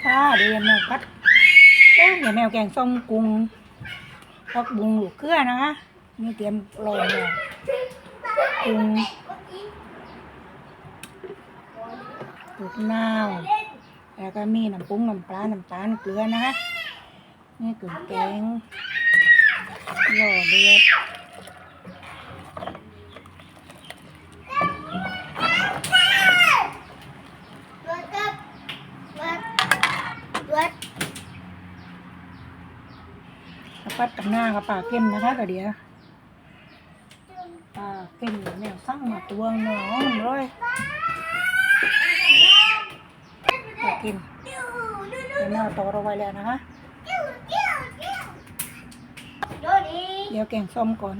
ค่ะเดี๋ยวแมวพัดเออเดี๋ยวแมวแกงส้มกุ้งพักบุงหลูกเกลือนะคะนี่เตรียมรอเลยกุ้งลูกนาวแล้วก็มีน้ำปรุงน้ำปลาน้ำตาลเกลือนะคะนี่กึ่งแกงรอเดือด Luật cấp Luật Luật แล้วปัด กับหน้ากับปลาเค็มนะคะก็เดียวปลาเค็มเดี๋ยวแมวสั่งมาตัวหน้องมันร้อยปลาเค็มเดี๋ยวแมวโตเราไว้แล้วนะคะเดี๋ยวแกงส้มก่อน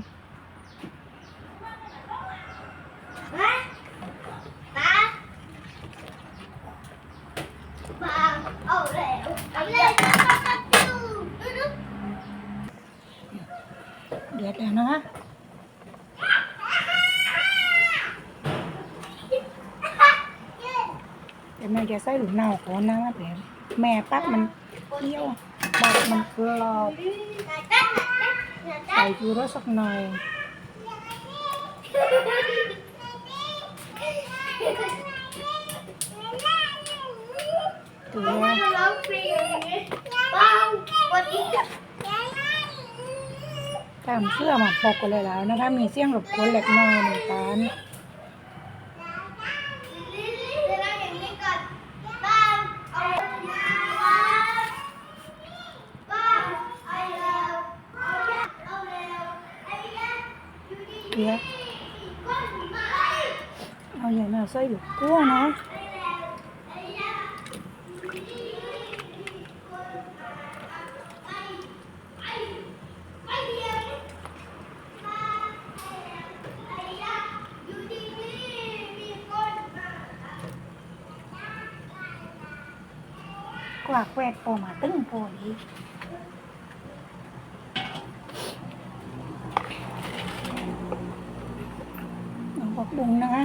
Hả? Ba Ba Ồ lẹo Ồ lẹo Đu เดือดแล้วนะคะเดี๋ยวแม่จะใส่หลุมเน่าก่อนนะแบบแม่ปักมันเคี้ยวบักมันกรอบ Là cắt Là ใส่ cắt ชูรสสักหน่อยเกลือ Bao Qua đi ตามเสื้อมาปกกันเลยแล้วนะคะมีเสียงรบกวนเล็กน้อยเหมือนกันเกลือเอาอย่างน่าใส่ลูกกั้วเนาะ กว่ากแวดโปมาตึ้งโปนี้น้องกบุงนะคะ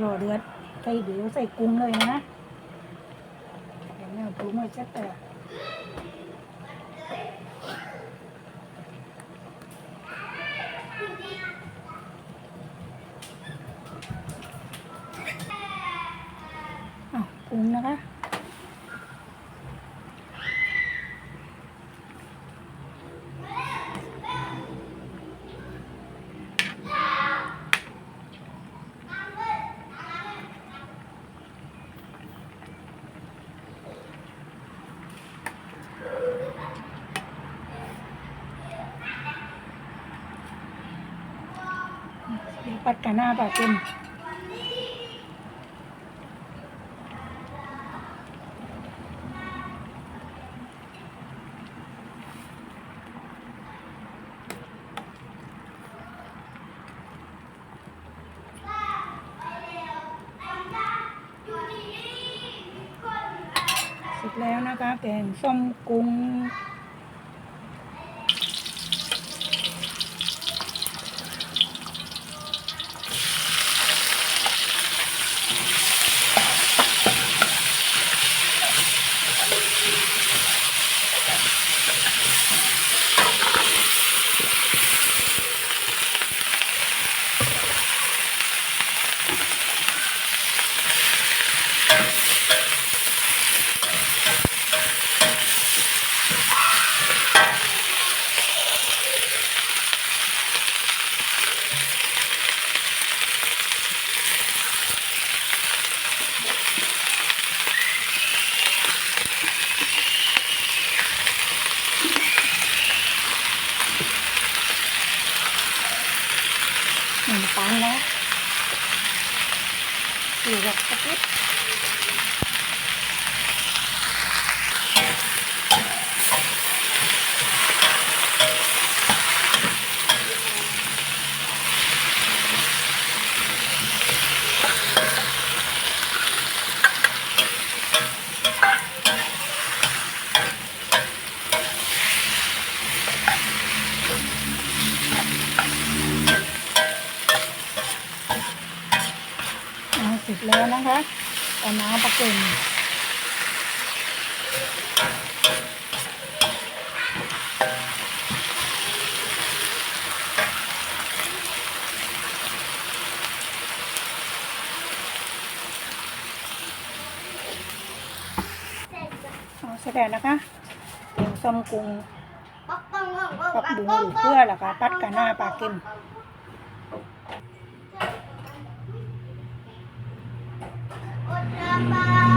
รอเดือดใส่เดี๋ยวใส่กุ้งเลยนะเดี๋ยวแม่ปรุงไว้จะแต่อ้าวปรุงนะคะ เดี๋ยวปัดกันหน้าปลาเค็มเสร็จแล้วนะคะแกงส้มกุ้ง หนึ่งตังแล้วสี่แบบสปิด นะคะเอาน้ำปลาเค็มเอาเสร็จแล้วนะคะเดี๋ยวส้มกุ้งปักปังปังปังปักบุ้งหรือเพื่อล่ะคะปัดกับหน้าปลาเค็ม ด